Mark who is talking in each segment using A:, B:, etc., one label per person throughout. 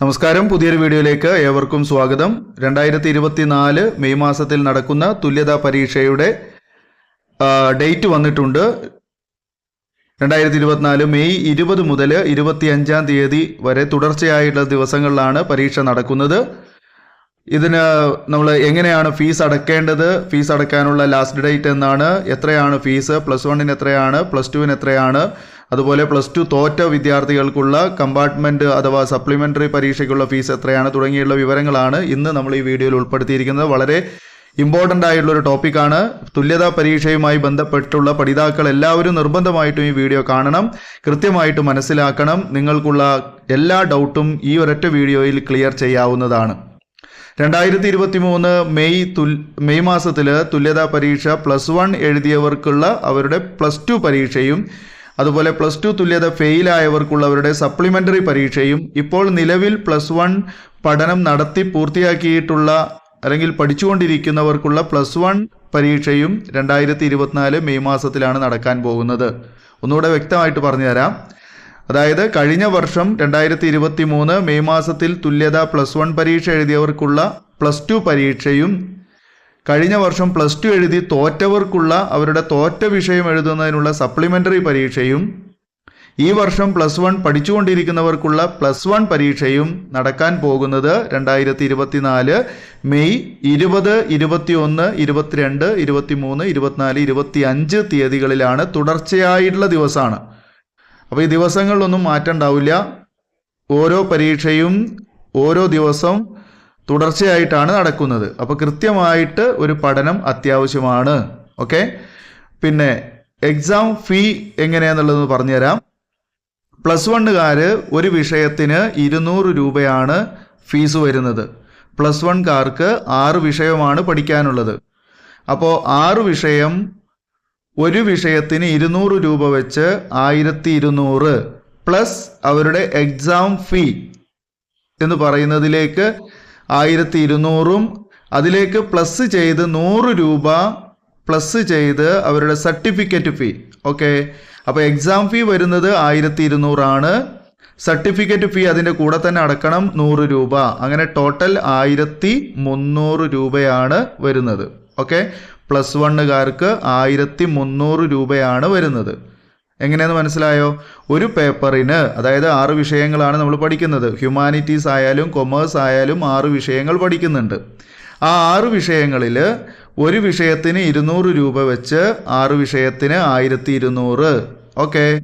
A: നമസ്കാരം. പുതിയൊരു വീഡിയോയിലേക്ക് ഏവർക്കും സ്വാഗതം. രണ്ടായിരത്തി ഇരുപത്തിനാല് മെയ് മാസത്തിൽ നടക്കുന്ന തുല്യതാ പരീക്ഷയുടെ ഡേറ്റ് വന്നിട്ടുണ്ട്. രണ്ടായിരത്തി ഇരുപത്തിനാല് മെയ് ഇരുപത് മുതൽ ഇരുപത്തി അഞ്ചാം തീയതി വരെ തുടർച്ചയായിട്ടുള്ള ദിവസങ്ങളിലാണ് പരീക്ഷ നടക്കുന്നത്. ഇതിന് നമ്മൾ എങ്ങനെയാണ് ഫീസ് അടക്കേണ്ടത് ഫീസ് അടക്കാനുള്ള ലാസ്റ്റ് ഡേറ്റ് എന്നാണ് എത്രയാണ് ഫീസ് പ്ലസ് വണ്ണിന് എത്രയാണ് പ്ലസ് ടുവിന് എത്രയാണ് അതുപോലെ പ്ലസ് ടു തോറ്റ വിദ്യാർത്ഥികൾക്കുള്ള കമ്പാർട്ട്മെന്റ് അഥവാ സപ്ലിമെന്ററി പരീക്ഷയ്ക്കുള്ള ഫീസ് എത്രയാണ് തുടങ്ങിയുള്ള വിവരങ്ങളാണ് ഇന്ന് നമ്മൾ ഈ വീഡിയോയിൽ ഉൾപ്പെടുത്തിയിരിക്കുന്നത്. വളരെ ഇമ്പോർട്ടന്റ് ആയിട്ടുള്ള ഒരു ടോപ്പിക്കാണ്. തുല്യതാ പരീക്ഷയുമായി ബന്ധപ്പെട്ടുള്ള പഠിതാക്കൾ എല്ലാവരും നിർബന്ധമായിട്ടും ഈ വീഡിയോ കാണണം. കൃത്യമായിട്ട് മനസ്സിലാക്കണം. നിങ്ങൾക്കുള്ള എല്ലാ ഡൗട്ടും ഈ ഒരൊറ്റ വീഡിയോയിൽ ക്ലിയർ ചെയ്യാവുന്നതാണ്. രണ്ടായിരത്തി ഇരുപത്തി മൂന്ന് മെയ് തുൽ മെയ് മാസത്തിൽ തുല്യതാ പരീക്ഷ പ്ലസ് വൺ എഴുതിയവർക്കുള്ള അവരുടെ പ്ലസ് ടു പരീക്ഷയും അതുപോലെ പ്ലസ് ടു തുല്യത ഫെയിലായവർക്കുള്ളവരുടെ സപ്ലിമെന്ററി പരീക്ഷയും ഇപ്പോൾ നിലവിൽ പ്ലസ് വൺ പഠനം നടത്തി പൂർത്തിയാക്കിയിട്ടുള്ള അല്ലെങ്കിൽ പഠിച്ചുകൊണ്ടിരിക്കുന്നവർക്കുള്ള പ്ലസ് വൺ പരീക്ഷയും രണ്ടായിരത്തി ഇരുപത്തിനാല് മെയ് മാസത്തിലാണ് നടക്കാൻ പോകുന്നത്. ഒന്നുകൂടെ വ്യക്തമായിട്ട് പറഞ്ഞുതരാം. അതായത് കഴിഞ്ഞ വർഷം രണ്ടായിരത്തി ഇരുപത്തി മൂന്ന് മെയ് മാസത്തിൽ തുല്യത പ്ലസ് വൺ പരീക്ഷ എഴുതിയവർക്കുള്ള പ്ലസ് ടു പരീക്ഷയും കഴിഞ്ഞ വർഷം പ്ലസ് ടു എഴുതി തോറ്റവർക്കുള്ള അവരുടെ തോറ്റ വിഷയം എഴുതുന്നതിനുള്ള സപ്ലിമെന്ററി പരീക്ഷയും ഈ വർഷം പ്ലസ് വൺ പഠിച്ചുകൊണ്ടിരിക്കുന്നവർക്കുള്ള പ്ലസ് വൺ പരീക്ഷയും നടക്കാൻ പോകുന്നത് രണ്ടായിരത്തി ഇരുപത്തിനാല് മെയ് ഇരുപത് ഇരുപത്തി ഒന്ന് ഇരുപത്തിരണ്ട് ഇരുപത്തി മൂന്ന് ഇരുപത്തിനാല് ഇരുപത്തി അഞ്ച് തീയതികളിലാണ് തുടർച്ചയായിട്ടുള്ള ദിവസമാണ്. അപ്പോൾ ഈ ദിവസങ്ങളിലൊന്നും മാറ്റം ഉണ്ടാവില്ല. ഓരോ പരീക്ഷയും ഓരോ ദിവസം തുടർച്ചയായിട്ടാണ് നടക്കുന്നത്. അപ്പോൾ കൃത്യമായിട്ട് ഒരു പഠനം അത്യാവശ്യമാണ്. ഓക്കെ പിന്നെ എക്സാം ഫീ എങ്ങനെയാണെന്നുള്ളത് പറഞ്ഞുതരാം. പ്ലസ് വണ്ണുകാർ ഒരു വിഷയത്തിന് ഇരുന്നൂറ് രൂപയാണ് ഫീസ് വരുന്നത്. പ്ലസ് വൺകാർക്ക് ആറ് വിഷയമാണ് പഠിക്കാനുള്ളത്. അപ്പോൾ ആറ് വിഷയം ഒരു വിഷയത്തിന് ഇരുന്നൂറ് രൂപ വെച്ച് ആയിരത്തി ഇരുന്നൂറ് പ്ലസ് അവരുടെ എക്സാം ഫീ എന്ന് പറയുന്നതിലേക്ക് ആയിരത്തി ഇരുന്നൂറും അതിലേക്ക് പ്ലസ് ചെയ്ത് നൂറ് രൂപ പ്ലസ് ചെയ്ത് അവരുടെ സർട്ടിഫിക്കറ്റ് ഫീ ഓക്കെ അപ്പോൾ എക്സാം ഫീ വരുന്നത് ആയിരത്തി ഇരുന്നൂറാണ് സർട്ടിഫിക്കറ്റ് ഫീ അതിന്റെ കൂടെ തന്നെ അടക്കണം നൂറ് രൂപ. അങ്ങനെ ടോട്ടൽ ആയിരത്തി മുന്നൂറ് രൂപയാണ് വരുന്നത്. ഓക്കെ പ്ലസ് വണ്ണുകാർക്ക് ആയിരത്തി മുന്നൂറ് രൂപയാണ് വരുന്നത്. എങ്ങനെയെന്ന് മനസ്സിലായോ? ഒരു പേപ്പറിന് അതായത് ആറ് വിഷയങ്ങളാണ് നമ്മൾ പഠിക്കുന്നത്. ഹ്യൂമാനിറ്റീസ് ആയാലും കൊമേഴ്സ് ആയാലും ആറ് വിഷയങ്ങൾ പഠിക്കുന്നുണ്ട്. ആ ആറ് വിഷയങ്ങളിൽ ഒരു വിഷയത്തിന് ഇരുന്നൂറ് രൂപ വെച്ച് ആറ് വിഷയത്തിന് ആയിരത്തി ഇരുന്നൂറ് ഓക്കെ?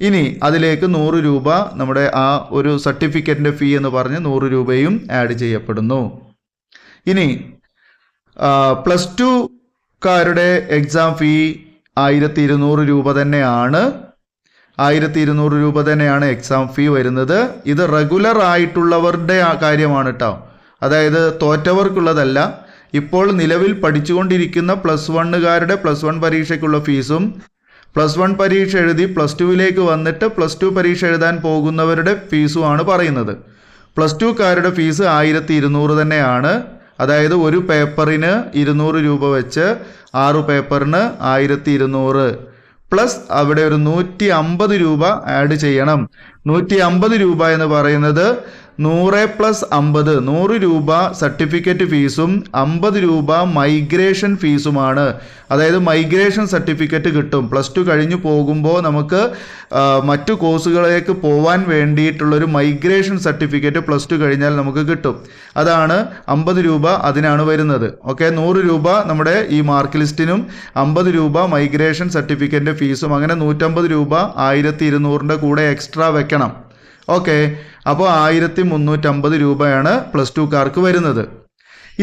A: ഇനി അതിലേക്ക് നൂറ് രൂപ നമ്മുടെ ആ ഒരു സർട്ടിഫിക്കറ്റിന്റെ ഫീ എന്ന് പറഞ്ഞ് നൂറ് രൂപയും ആഡ് ചെയ്യപ്പെടുന്നു. ഇനി പ്ലസ് ടുക്കാരുടെ എക്സാം ഫീ ആയിരത്തി ഇരുന്നൂറ് രൂപ തന്നെയാണ്. ആയിരത്തി ഇരുന്നൂറ് രൂപ തന്നെയാണ് എക്സാം ഫീ വരുന്നത്. ഇത് റെഗുലർ ആയിട്ടുള്ളവരുടെ കാര്യമാണ് കേട്ടോ അതായത് തോറ്റവർക്കുള്ളതല്ല. ഇപ്പോൾ നിലവിൽ പഠിച്ചുകൊണ്ടിരിക്കുന്ന പ്ലസ് വണ്ണുകാരുടെ പ്ലസ് വൺ പരീക്ഷയ്ക്കുള്ള ഫീസും പ്ലസ് വൺ പരീക്ഷ എഴുതി പ്ലസ് ടുവിലേക്ക് വന്നിട്ട് പ്ലസ് ടു പരീക്ഷ എഴുതാൻ പോകുന്നവരുടെ ഫീസുമാണ് പറയുന്നത്. പ്ലസ് ടുക്കാരുടെ ഫീസ് ആയിരത്തി ഇരുന്നൂറ് തന്നെയാണ്. അതായത് ഒരു പേപ്പറിന് ഇരുന്നൂറ് രൂപ വെച്ച് ആറ് പേപ്പറിന് ആയിരത്തി ഇരുന്നൂറ് പ്ലസ് അവിടെ ഒരു നൂറ്റി അമ്പത് രൂപ ആഡ് ചെയ്യണം. നൂറ്റി അമ്പത് രൂപ എന്ന് പറയുന്നത് നൂറ് പ്ലസ് അമ്പത് നൂറ് രൂപ സർട്ടിഫിക്കറ്റ് ഫീസും അമ്പത് രൂപ മൈഗ്രേഷൻ ഫീസുമാണ്. അതായത് മൈഗ്രേഷൻ സർട്ടിഫിക്കറ്റ് കിട്ടും. പ്ലസ് ടു കഴിഞ്ഞു പോകുമ്പോൾ നമുക്ക് മറ്റു കോഴ്സുകളിലേക്ക് പോവാൻ വേണ്ടിയിട്ടുള്ളൊരു മൈഗ്രേഷൻ സർട്ടിഫിക്കറ്റ് പ്ലസ് ടു കഴിഞ്ഞാൽ നമുക്ക് കിട്ടും. അതാണ് അമ്പത് രൂപ അതിനാണ് വരുന്നത്. ഓക്കെ നൂറ് രൂപ നമ്മുടെ ഈ മാർക്ക് ലിസ്റ്റിനും അമ്പത് രൂപ മൈഗ്രേഷൻ സർട്ടിഫിക്കറ്റിന്റെ ഫീസും അങ്ങനെ നൂറ്റമ്പത് രൂപ ആയിരത്തി ഇരുന്നൂറിന്റെ കൂടെ എക്സ്ട്രാ വെക്കണം. ഓക്കെ. അപ്പോൾ ആയിരത്തി മുന്നൂറ്റമ്പത് രൂപയാണ് പ്ലസ് ടുക്കാർക്ക് വരുന്നത്.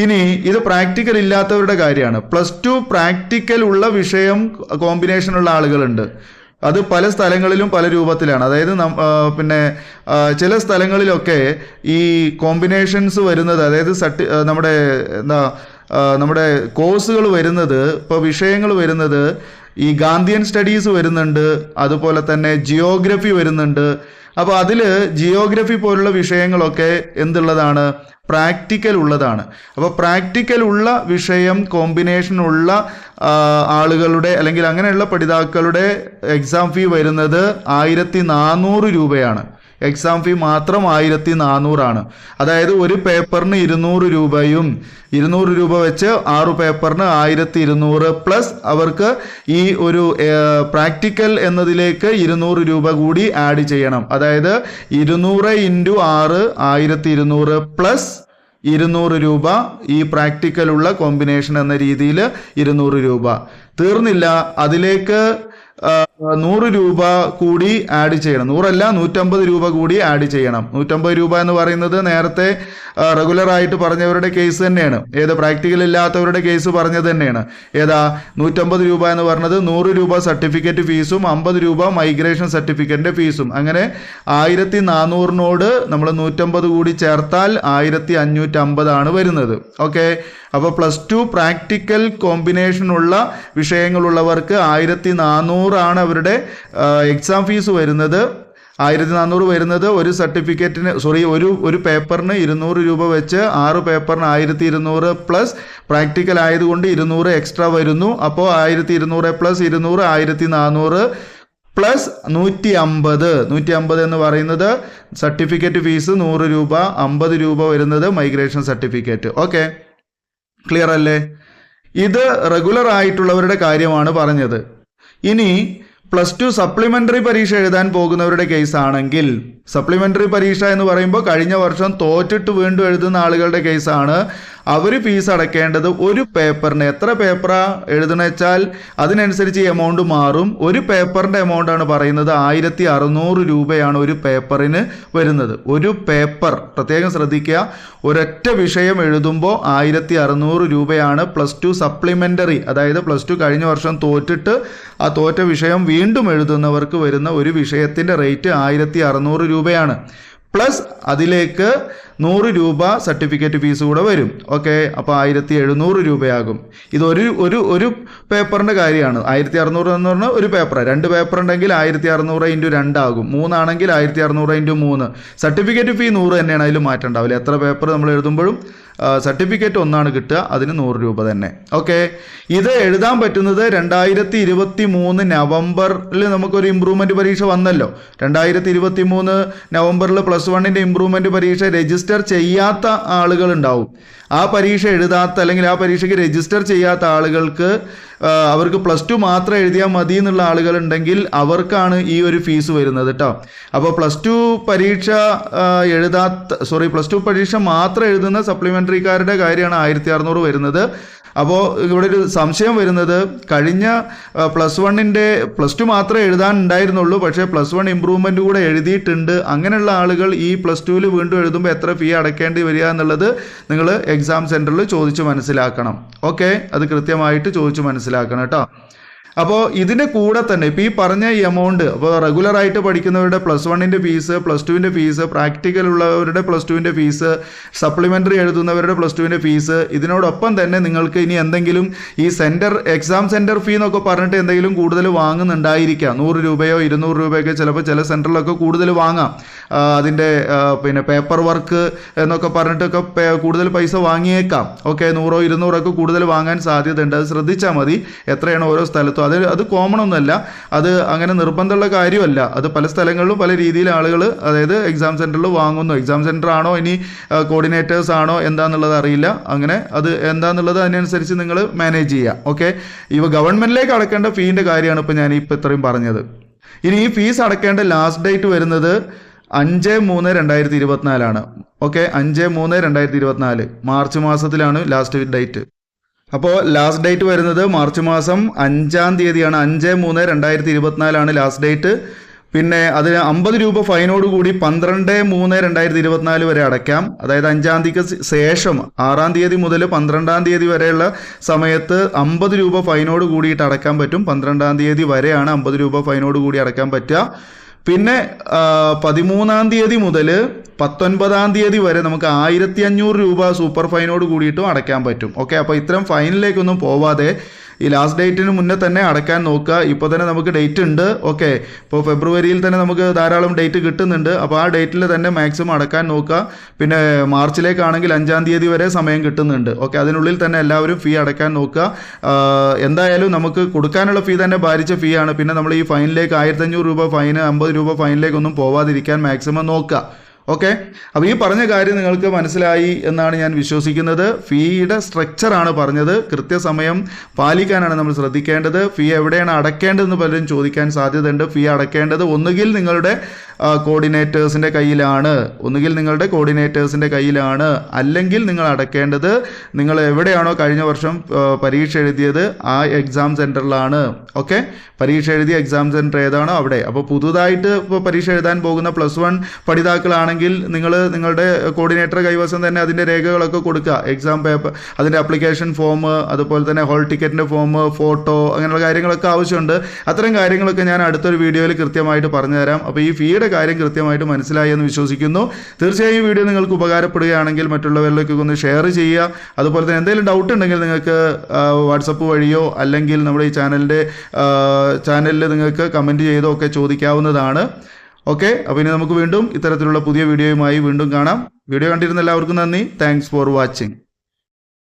A: ഇനി ഇത് പ്രാക്ടിക്കൽ ഇല്ലാത്തവരുടെ കാര്യമാണ്. പ്ലസ് ടു പ്രാക്ടിക്കൽ ഉള്ള വിഷയം കോമ്പിനേഷനുള്ള ആളുകളുണ്ട്. അത് പല സ്ഥലങ്ങളിലും പല രൂപത്തിലാണ്. അതായത് പിന്നെ ചില സ്ഥലങ്ങളിലൊക്കെ ഈ കോമ്പിനേഷൻസ് വരുന്നത് അതായത് സർട്ടി നമ്മുടെ എന്താ നമ്മുടെ കോഴ്സുകൾ വരുന്നത് ഇപ്പോൾ വിഷയങ്ങൾ വരുന്നത് ഈ ഗാന്ധിയൻ സ്റ്റഡീസ് വരുന്നുണ്ട് അതുപോലെ തന്നെ ജിയോഗ്രഫി വരുന്നുണ്ട്. അപ്പോൾ അതിൽ ജിയോഗ്രഫി പോലുള്ള വിഷയങ്ങളൊക്കെ എന്തുള്ളതാണ്? പ്രാക്ടിക്കൽ ഉള്ളതാണ്. അപ്പോൾ പ്രാക്ടിക്കൽ ഉള്ള വിഷയം കോമ്പിനേഷൻ ഉള്ള ആളുകളുടെ അല്ലെങ്കിൽ അങ്ങനെയുള്ള പഠിതാക്കളുടെ എക്സാം ഫീ വരുന്നത് ആയിരത്തി നാനൂറ് രൂപയാണ്. എക്സാം ഫീ മാത്രം ആയിരത്തി നാനൂറാണ് അതായത് ഒരു പേപ്പറിന് ഇരുന്നൂറ് രൂപയും ഇരുന്നൂറ് രൂപ വെച്ച് ആറു പേപ്പറിന് ആയിരത്തി ഇരുന്നൂറ് പ്ലസ് അവർക്ക് ഈ ഒരു പ്രാക്ടിക്കൽ എന്നതിലേക്ക് ഇരുന്നൂറ് രൂപ കൂടി ആഡ് ചെയ്യണം. അതായത് ഇരുന്നൂറ് ഇന്റു ആറ് ആയിരത്തി ഇരുന്നൂറ് പ്ലസ് ഇരുന്നൂറ് രൂപ ഈ പ്രാക്ടിക്കലുള്ള കോമ്പിനേഷൻ എന്ന രീതിയിൽ ഇരുന്നൂറ് രൂപ. തീർന്നില്ല. അതിലേക്ക് നൂറ് രൂപ കൂടി ആഡ് ചെയ്യണം. നൂറല്ല നൂറ്റമ്പത് രൂപ കൂടി ആഡ് ചെയ്യണം. നൂറ്റമ്പത് രൂപ എന്ന് പറയുന്നത് നേരത്തെ റെഗുലർ ആയിട്ട് പറഞ്ഞവരുടെ കേസ് തന്നെയാണ്. ഏത് പ്രാക്ടിക്കൽ ഇല്ലാത്തവരുടെ കേസ് പറഞ്ഞത് തന്നെയാണ്. ഏതാ നൂറ്റമ്പത് രൂപ എന്ന് പറഞ്ഞത് നൂറ് രൂപ സർട്ടിഫിക്കറ്റ് ഫീസും അമ്പത് രൂപ മൈഗ്രേഷൻ സർട്ടിഫിക്കറ്റിന്റെ ഫീസും അങ്ങനെ ആയിരത്തി നാനൂറിനോട് നമ്മൾ നൂറ്റമ്പത് കൂടി ചേർത്താൽ ആയിരത്തി അഞ്ഞൂറ്റമ്പതാണ് വരുന്നത്. ഓക്കെ അപ്പോൾ പ്ലസ് ടു പ്രാക്ടിക്കൽ കോമ്പിനേഷനുള്ള വിഷയങ്ങളുള്ളവർക്ക് ആയിരത്തി നാനൂറാണ് അവരുടെ എക്സാം ഫീസ് വരുന്നത്. ആയിരത്തി നാനൂറ് വരുന്നത് ഒരു സർട്ടിഫിക്കറ്റിന് സോറി ഒരു ഒരു പേപ്പറിന് ഇരുന്നൂറ് രൂപ വെച്ച് ആറ് പേപ്പറിന് ആയിരത്തി ഇരുന്നൂറ് പ്ലസ് പ്രാക്ടിക്കൽ ആയതുകൊണ്ട് ഇരുന്നൂറ് എക്സ്ട്രാ വരുന്നു. അപ്പോൾ ആയിരത്തി ഇരുന്നൂറ് പ്ലസ് ഇരുന്നൂറ് ആയിരത്തി നാനൂറ് പ്ലസ് നൂറ്റി അമ്പത് നൂറ്റി അമ്പത് എന്ന് പറയുന്നത് സർട്ടിഫിക്കറ്റ് ഫീസ് നൂറ് രൂപ അമ്പത് രൂപ വരുന്നത് മൈഗ്രേഷൻ സർട്ടിഫിക്കറ്റ് ഓക്കെ ക്ലിയർ അല്ലേ? ഇത് റെഗുലർ ആയിട്ടുള്ളവരുടെ കാര്യമാണ് പറഞ്ഞത്. ഇനി പ്ലസ് ടു സപ്ലിമെന്ററി പരീക്ഷ എഴുതാൻ പോകുന്നവരുടെ കേസ് ആണെങ്കിൽ സപ്ലിമെന്ററി പരീക്ഷ എന്ന് പറയുമ്പോൾ കഴിഞ്ഞ വർഷം തോറ്റിട്ട് വീണ്ടും എഴുതുന്ന ആളുകളുടെ കേസാണ് അവർ ഫീസ് അടയ്ക്കേണ്ടത് ഒരു പേപ്പറിന് എത്ര പേപ്പറാ എഴുതണ വെച്ചാൽ അതിനനുസരിച്ച് എമൗണ്ട് മാറും. ഒരു പേപ്പറിന്റെ എമൗണ്ട് ആണ് പറയുന്നത് ആയിരത്തി അറുന്നൂറ് രൂപയാണ് ഒരു പേപ്പറിന് വരുന്നത്. ഒരു പേപ്പർ പ്രത്യേകം ശ്രദ്ധിക്കുക ഒരൊറ്റ വിഷയം എഴുതുമ്പോൾ ആയിരത്തി അറുന്നൂറ് രൂപയാണ് പ്ലസ് ടു സപ്ലിമെന്ററി അതായത് പ്ലസ് ടു കഴിഞ്ഞ വർഷം തോറ്റിട്ട് ആ തോറ്റ വിഷയം വീണ്ടും എഴുതുന്നവർക്ക് വരുന്ന ഒരു വിഷയത്തിന്റെ റേറ്റ് ആയിരത്തി അറുന്നൂറ് രൂപയാണ്. പ്ലസ് അതിലേക്ക് നൂറ് രൂപ സർട്ടിഫിക്കറ്റ് ഫീസ് കൂടെ വരും. ഓക്കെ അപ്പോൾ ആയിരത്തി എഴുന്നൂറ് രൂപയാകും. ഇതൊരു ഒരു ഒരു പേപ്പറിന്റെ കാര്യമാണ്. ആയിരത്തി അറുന്നൂറ് എന്ന് പറഞ്ഞാൽ ഒരു പേപ്പർ രണ്ട് പേപ്പർ ഉണ്ടെങ്കിൽ ആയിരത്തി അറുന്നൂറ് ഇന്റു രണ്ടാകും മൂന്നാണെങ്കിൽ ആയിരത്തി അറുന്നൂറ് ഇന്റു മൂന്ന്. സർട്ടിഫിക്കറ്റ് ഫീ നൂറ് തന്നെയാണ് അതിൽ മാറ്റം ഉണ്ടാവില്ല എത്ര പേപ്പർ നമ്മൾ എഴുതുമ്പോഴും സർട്ടിഫിക്കറ്റ് ഒന്നാണ് കിട്ടുക അതിന് നൂറ് രൂപ തന്നെ. ഓക്കെ ഇത് എഴുതാൻ പറ്റുന്നത് രണ്ടായിരത്തി ഇരുപത്തി മൂന്ന് നവംബറിൽ നമുക്കൊരു ഇമ്പ്രൂവ്മെന്റ് പരീക്ഷ വന്നല്ലോ. രണ്ടായിരത്തി ഇരുപത്തി മൂന്ന് നവംബറിൽ പ്ലസ് വണ്ണിന്റെ ഇമ്പ്രൂവ്മെന്റ് പരീക്ഷ രജിസ്റ്റർ ചെയ്യാത്ത ആളുകൾ ഉണ്ടാവും. ആ പരീക്ഷ എഴുതാത്ത അല്ലെങ്കിൽ ആ പരീക്ഷയ്ക്ക് രജിസ്റ്റർ ചെയ്യാത്ത ആളുകൾക്ക് അവർക്ക് പ്ലസ് ടു മാത്രം എഴുതിയാൽ മതി എന്നുള്ള ആളുകളുണ്ടെങ്കിൽ അവർക്കാണ് ഈ ഒരു ഫീസ് വരുന്നത് കേട്ടോ അപ്പോൾ പ്ലസ് ടു പരീക്ഷ എഴുതാത്ത സോറി പ്ലസ് ടു പരീക്ഷ മാത്രം എഴുതുന്ന സപ്ലിമെന്ററിക്കാരുടെ കാര്യമാണ് ആയിരത്തി അറുന്നൂറ് വരുന്നത്. അപ്പോൾ ഇവിടെ ഒരു സംശയം വരുന്നത് കഴിഞ്ഞ പ്ലസ് വണ്ണിന്റെ പ്ലസ് ടു മാത്രമേ എഴുതാൻ ഉണ്ടായിരുന്നുള്ളൂ പക്ഷേ പ്ലസ് വൺ ഇമ്പ്രൂവ്മെന്റ് കൂടെ എഴുതിയിട്ടുണ്ട്. അങ്ങനെയുള്ള ആളുകൾ ഈ പ്ലസ് ടുവിൽ വീണ്ടും എഴുതുമ്പോൾ എത്ര ഫീ അടയ്ക്കേണ്ടി വരിക എന്നുള്ളത് നിങ്ങൾ എക്സാം സെന്ററിൽ ചോദിച്ച് മനസ്സിലാക്കണം. ഓക്കെ അത് കൃത്യമായിട്ട് ചോദിച്ച് മനസ്സിലാക്കണം കേട്ടോ. അപ്പോൾ ഇതിന്റെ കൂടെ തന്നെ ഇപ്പോൾ ഈ പറഞ്ഞ ഈ എമൗണ്ട് അപ്പോൾ റെഗുലറായിട്ട് പഠിക്കുന്നവരുടെ പ്ലസ് വണ്ണിന്റെ ഫീസ് പ്ലസ് ടുവിന്റെ ഫീസ് പ്രാക്ടിക്കൽ ഉള്ളവരുടെ പ്ലസ് ടുവിന്റെ ഫീസ് സപ്ലിമെന്ററി എഴുതുന്നവരുടെ പ്ലസ് ടുവിന്റെ ഫീസ് ഇതിനോടൊപ്പം തന്നെ നിങ്ങൾക്ക് ഇനി എന്തെങ്കിലും ഈ സെന്റർ എക്സാം സെന്റർ ഫീ എന്നൊക്കെ പറഞ്ഞിട്ട് എന്തെങ്കിലും കൂടുതൽ വാങ്ങുന്നുണ്ടായിരിക്കാം. നൂറ് രൂപയോ ഇരുന്നൂറ് രൂപയൊക്കെ ചിലപ്പോൾ ചില സെന്ററിലൊക്കെ കൂടുതൽ വാങ്ങാം. അതിന്റെ പിന്നെ പേപ്പർ വർക്ക് എന്നൊക്കെ പറഞ്ഞിട്ടൊക്കെ കൂടുതൽ പൈസ വാങ്ങിയേക്കാം. ഓക്കെ നൂറോ ഇരുന്നൂറോ ഒക്കെ കൂടുതൽ വാങ്ങാൻ സാധ്യതയുണ്ട്. അത് ശ്രദ്ധിച്ചാൽ മതി. എത്രയാണ് ഓരോ സ്ഥലത്തും അത് അത് കോമൺ ഒന്നുമല്ല അത് അങ്ങനെ നിർബന്ധമുള്ള കാര്യമല്ല. അത് പല സ്ഥലങ്ങളിലും പല രീതിയിൽ ആളുകൾ അതായത് എക്സാം സെന്ററിൽ വാങ്ങുന്നു. എക്സാം സെന്റർ ആണോ ഇനി കോർഡിനേറ്റേഴ്സ് ആണോ എന്താണെന്നുള്ളത് അറിയില്ല. അങ്ങനെ അത് എന്താണെന്നുള്ളത് അതിനനുസരിച്ച് നിങ്ങൾ മാനേജ് ചെയ്യുക ഓക്കെ ഇവ ഗവൺമെന്റിലേക്ക് അടക്കേണ്ട ഫീന്റെ കാര്യമാണ് ഇപ്പോൾ ഞാൻ ഇപ്പോൾ ഇത്രയും പറഞ്ഞത്. ഇനി ഈ ഫീസ് അടക്കേണ്ട ലാസ്റ്റ് ഡേറ്റ് വരുന്നത് അഞ്ച് മൂന്ന് രണ്ടായിരത്തി ഇരുപത്തിനാലാണ്. ഓക്കെ അഞ്ച് മൂന്ന് രണ്ടായിരത്തി ഇരുപത്തിനാല്. മാർച്ച് മാസത്തിലാണ് ലാസ്റ്റ് ഡേറ്റ് അപ്പോൾ ലാസ്റ്റ് ഡേറ്റ് വരുന്നത് മാർച്ച് മാസം അഞ്ചാം തീയതിയാണ്. അഞ്ച് മൂന്ന് രണ്ടായിരത്തി ഇരുപത്തിനാലാണ് ലാസ്റ്റ് ഡേറ്റ് പിന്നെ അതിന് അമ്പത് രൂപ ഫൈനോട് കൂടി പന്ത്രണ്ട് മൂന്ന് രണ്ടായിരത്തി ഇരുപത്തിനാല് വരെ അടയ്ക്കാം. അതായത് അഞ്ചാം തീയതിക്ക് ശേഷം ആറാം തീയതി മുതൽ പന്ത്രണ്ടാം തീയതി വരെയുള്ള സമയത്ത് അമ്പത് രൂപ ഫൈനോട് കൂടിയിട്ട് അടയ്ക്കാൻ പറ്റും. പന്ത്രണ്ടാം തീയതി വരെയാണ് അമ്പത് രൂപ ഫൈനോട് കൂടി അടയ്ക്കാൻ പറ്റുക. പിന്നെ പതിമൂന്നാം തീയതി മുതൽ പത്തൊൻപതാം തീയതി വരെ നമുക്ക് ആയിരത്തി അഞ്ഞൂറ് രൂപ സൂപ്പർ ഫൈനോട് കൂടിയിട്ടും അടയ്ക്കാൻ പറ്റും. ഓക്കെ അപ്പോൾ ഇത്തരം ഫൈനിലേക്കൊന്നും പോവാതെ ഈ ലാസ്റ്റ് ഡേറ്റിന് മുന്നേ തന്നെ അടയ്ക്കാൻ നോക്കുക. ഇപ്പോൾ തന്നെ നമുക്ക് ഡേറ്റ് ഉണ്ട്. ഓക്കെ ഇപ്പോൾ ഫെബ്രുവരിയിൽ തന്നെ നമുക്ക് ധാരാളം ഡേറ്റ് കിട്ടുന്നുണ്ട്. അപ്പോൾ ആ ഡേറ്റിൽ തന്നെ മാക്സിമം അടക്കാൻ നോക്കുക. പിന്നെ മാർച്ചിലേക്കാണെങ്കിൽ അഞ്ചാം തീയതി വരെ സമയം കിട്ടുന്നുണ്ട്. ഓക്കെ അതിനുള്ളിൽ തന്നെ എല്ലാവരും ഫീ അടയ്ക്കാൻ നോക്കുക. എന്തായാലും നമുക്ക് കൊടുക്കാനുള്ള ഫീ തന്നെ ഭാരിച്ച ഫീ ആണ്. പിന്നെ നമ്മൾ ഈ ഫൈനിലേക്ക് ആയിരത്തഞ്ഞൂറ് രൂപ ഫൈന് അമ്പത് രൂപ ഫൈനിലേക്കൊന്നും പോവാതിരിക്കാൻ മാക്സിമം നോക്കുക. ഓക്കെ അപ്പോൾ ഈ പറഞ്ഞ കാര്യം നിങ്ങൾക്ക് മനസ്സിലായി എന്നാണ് ഞാൻ വിശ്വസിക്കുന്നത്. ഫീയുടെ സ്ട്രക്ചറാണ് പറഞ്ഞത്. കൃത്യസമയം പാലിക്കാനാണ് നമ്മൾ ശ്രദ്ധിക്കേണ്ടത്. ഫീ എവിടെയാണ് അടയ്ക്കേണ്ടതെന്ന് പലരും ചോദിക്കാൻ സാധ്യതയുണ്ട്. ഫീ അടയ്ക്കേണ്ടത് ഒന്നുകിൽ നിങ്ങളുടെ കോർഡിനേറ്റേഴ്സിന്റെ കയ്യിലാണ്. ഒന്നുകിൽ നിങ്ങളുടെ കോർഡിനേറ്റേഴ്സിന്റെ കയ്യിലാണ്. അല്ലെങ്കിൽ നിങ്ങൾ അടയ്ക്കേണ്ടത് നിങ്ങൾ എവിടെയാണോ കഴിഞ്ഞ വർഷം പരീക്ഷ എഴുതിയത് ആ എക്സാം സെന്ററിലാണ് ഓക്കെ പരീക്ഷ എഴുതിയ എക്സാം സെന്റർ ഏതാണോ അവിടെ. അപ്പോൾ പുതുതായിട്ട് ഇപ്പോൾ പരീക്ഷ എഴുതാൻ പോകുന്ന പ്ലസ് വൺ പഠിതാക്കളാണെങ്കിൽ നിങ്ങൾ നിങ്ങളുടെ കോർഡിനേറ്റർ കൈവശം തന്നെ അതിന്റെ രേഖകളൊക്കെ കൊടുക്കുക. എക്സാം പേപ്പർ അതിന്റെ അപ്ലിക്കേഷൻ ഫോം അതുപോലെ തന്നെ ഹോൾ ടിക്കറ്റിന്റെ ഫോം ഫോട്ടോ അങ്ങനെയുള്ള കാര്യങ്ങളൊക്കെ ആവശ്യമുണ്ട്. അത്തരം കാര്യങ്ങളൊക്കെ ഞാൻ അടുത്തൊരു വീഡിയോയിൽ കൃത്യമായിട്ട് പറഞ്ഞു തരാം അപ്പോൾ ഈ ഫീയുടെ കാര്യം കൃത്യമായിട്ട് മനസ്സിലായി എന്ന് വിശ്വസിക്കുന്നു. തീർച്ചയായും ഈ വീഡിയോ നിങ്ങൾക്ക് ഉപകാരപ്പെടുകയാണെങ്കിൽ മറ്റുള്ളവരിലേക്ക് ഒന്ന് ഷെയർ ചെയ്യുക. അതുപോലെ തന്നെ എന്തെങ്കിലും ഡൗട്ട് ഉണ്ടെങ്കിൽ നിങ്ങൾക്ക് വാട്സപ്പ് വഴിയോ അല്ലെങ്കിൽ നമ്മുടെ ഈ ചാനലിന്റെ ചാനലിൽ നിങ്ങൾക്ക് കമന്റ് ചെയ്തോ ഒക്കെ ചോദിക്കാവുന്നതാണ്. ഓക്കെ അപ്പോൾ ഇനി നമുക്ക് വീണ്ടും ഇത്തരത്തിലുള്ള പുതിയ വീഡിയോയുമായി വീണ്ടും കാണാം. വീഡിയോ കണ്ടിരുന്ന എല്ലാവർക്കും നന്ദി. Thanks for watching